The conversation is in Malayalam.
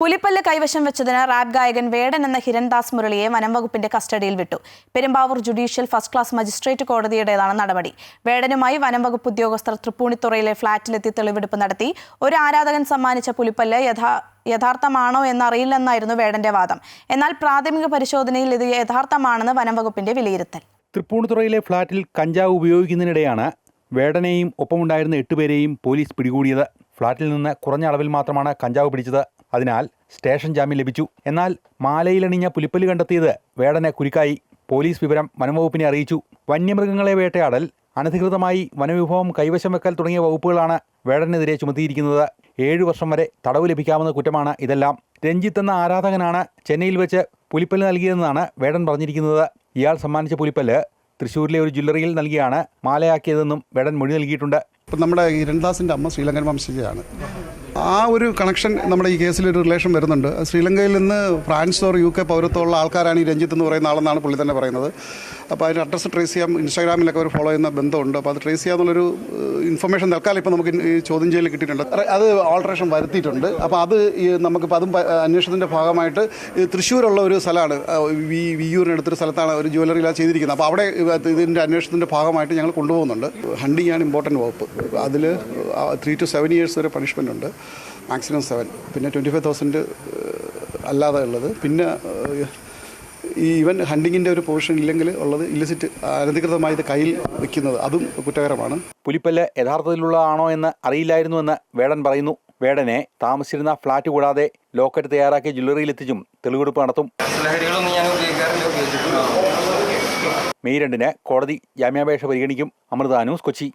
പുലിപ്പല്ല് കൈവശം വെച്ചതിന് റാപ്പ് ഗായകൻ വേടൻ എന്ന ഹിരൺദാസ് മുരളിയെ വനംവകുപ്പിന്റെ കസ്റ്റഡിയിൽ വിട്ടു. Perumbavoor judicial first class magistrate കോടതിയുടേതാണ് നടപടി. വേടനുമായി വനംവകുപ്പ് ഉദ്യോഗസ്ഥർ തൃപ്പൂണിത്തുറയിലെ ഫ്ളാറ്റിലെത്തി തെളിവെടുപ്പ് നടത്തി. ഒരു ആരാധകൻ സമ്മാനിച്ച പുലിപ്പല്ല് യഥാ യഥാർത്ഥമാണോ എന്നറിയില്ലെന്നായിരുന്നു വേടന്റെ വാദം. എന്നാൽ പ്രാഥമിക പരിശോധനയിൽ ഇത് യഥാർത്ഥമാണെന്ന് വനംവകുപ്പിന്റെ വിലയിരുത്തൽ. തൃപ്പൂണിത്തുറയിലെ ഫ്ളാറ്റിൽ കഞ്ചാവ് ഉപയോഗിക്കുന്നതിനിടെയാണ് വേടനെയും ഒപ്പമുണ്ടായിരുന്ന എട്ടുപേരെയും പോലീസ് പിടികൂടിയത്. ഫ്ളാറ്റിൽ നിന്ന് കുറഞ്ഞ അളവിൽ മാത്രമാണ് കഞ്ചാവ് പിടിച്ചത്. അതിനാൽ സ്റ്റേഷൻ ജാമ്യം ലഭിച്ചു. എന്നാൽ മാലയിലണിഞ്ഞ പുലിപ്പൽ കണ്ടെത്തിയത് വേടനെ കുരുക്കായി. പോലീസ് വിവരം വനംവകുപ്പിനെ അറിയിച്ചു. വന്യമൃഗങ്ങളെ വേട്ടയാടൽ അനധികൃതമായി വനവിഭവം കൈവശം വെക്കൽ തുടങ്ങിയ വകുപ്പുകളാണ് വേടനെതിരെ ചുമത്തിയിരിക്കുന്നത്. ഏഴു വർഷം വരെ തടവ് ലഭിക്കാവുന്ന കുറ്റമാണ് ഇതെല്ലാം. രഞ്ജിത്ത് എന്ന ആരാധകനാണ് ചെന്നൈയിൽ വെച്ച് പുലിപ്പല്ല് നൽകിയതെന്നാണ് വേടൻ പറഞ്ഞിരിക്കുന്നത്. ഇയാൾ സമ്മാനിച്ച പുലിപ്പല്ല് തൃശ്ശൂരിലെ ഒരു ജ്വല്ലറിയിൽ നൽകിയാണ്. മാലയാക്കിയതെന്നും വേടൻ മൊഴി നൽകിയിട്ടുണ്ട്. ഇപ്പം നമ്മുടെ ഇരൺദാസിന്റെ അമ്മ ശ്രീലങ്കൻ വംശജയാണ്. ആ ഒരു കണക്ഷൻ നമ്മുടെ ഈ കേസിൽ ഒരു റിലേഷൻ വരുന്നുണ്ട്. ശ്രീലങ്കയിൽ നിന്ന് ഫ്രാൻസ് ഓർ യു കെ പൗരത്വമുള്ള ആൾക്കാരാണ് ഈ രഞ്ജിത്ത് എന്ന് പറയുന്ന ആളെന്നാണ് പുള്ളി തന്നെ പറയുന്നത്. അപ്പോൾ അതിന്റെ അഡ്രസ്സ് ട്രേസ് ചെയ്യാം. ഇൻസ്റ്റാഗ്രാമിലൊക്കെ അവർ ഫോളോ ചെയ്യുന്ന ബന്ധമുണ്ട്. അപ്പോൾ അത് ട്രേസ് ചെയ്യാന്നുള്ളൊരു ഇൻഫർമേഷൻ തൽക്കാലം ഇപ്പോൾ നമുക്ക് ഈ ചോദ്യം ചെയ്യൽ കിട്ടിയിട്ടുണ്ട്. അത് ഓൾട്രേഷൻ വരുത്തിയിട്ടുണ്ട്. അപ്പോൾ അത് നമുക്കിപ്പോൾ അതും അന്വേഷണത്തിന്റെ ഭാഗമായിട്ട് തൃശ്ശൂരുള്ള ഒരു സ്ഥലമാണ്. വി വിയൂരിനടുത്തൊരു സ്ഥലത്താണ് ഒരു ജ്വല്ലറിയിലാണ് ചെയ്തിരിക്കുന്നത്. അപ്പോൾ അവിടെ ഇതിന്റെ അന്വേഷണത്തിന്റെ ഭാഗമായിട്ട് ഞങ്ങൾ കൊണ്ടുപോകുന്നുണ്ട്. ഹണ്ടിങ് ആണ് ഇമ്പോർട്ടന്റ് വകുപ്പ്. അതിൽ ത്രീ ടു സെവൻ ഇയേഴ്സ് വരെ പണിഷ്മെന്റ് ഉണ്ട്. മാക്സിമം സെവൻ പിന്നെ ട്വന്റി ഫൈവ് തൗസൻഡ് അല്ലാതെ ഉള്ളത്. പിന്നെ ഈ ഇവൻ ഹണ്ടിങ്ങിന്റെ ഒരു പോർഷൻ ഇല്ലെങ്കിൽ ഉള്ളത് ഇല്ലിസിറ്റ് അനധികൃതമായി ഇത് കയ്യിൽ വെക്കുന്നത് അതും കുറ്റകരമാണ്. പുലിപ്പല്ല് യഥാർത്ഥത്തിലുള്ളതാണോ എന്ന് അറിയില്ലായിരുന്നുവെന്ന് വേടൻ പറയുന്നു. വേടനെ താമസിച്ചിരുന്ന ഫ്ളാറ്റ് കൂടാതെ ലോക്കറ്റ് തയ്യാറാക്കിയ ജ്വല്ലറിയിലെത്തിച്ചും തെളിവെടുപ്പ് നടത്തും. മെയ് രണ്ടിന് കോടതി ജാമ്യാപേക്ഷ പരിഗണിക്കും. അമൃത ന്യൂസ് കൊച്ചി.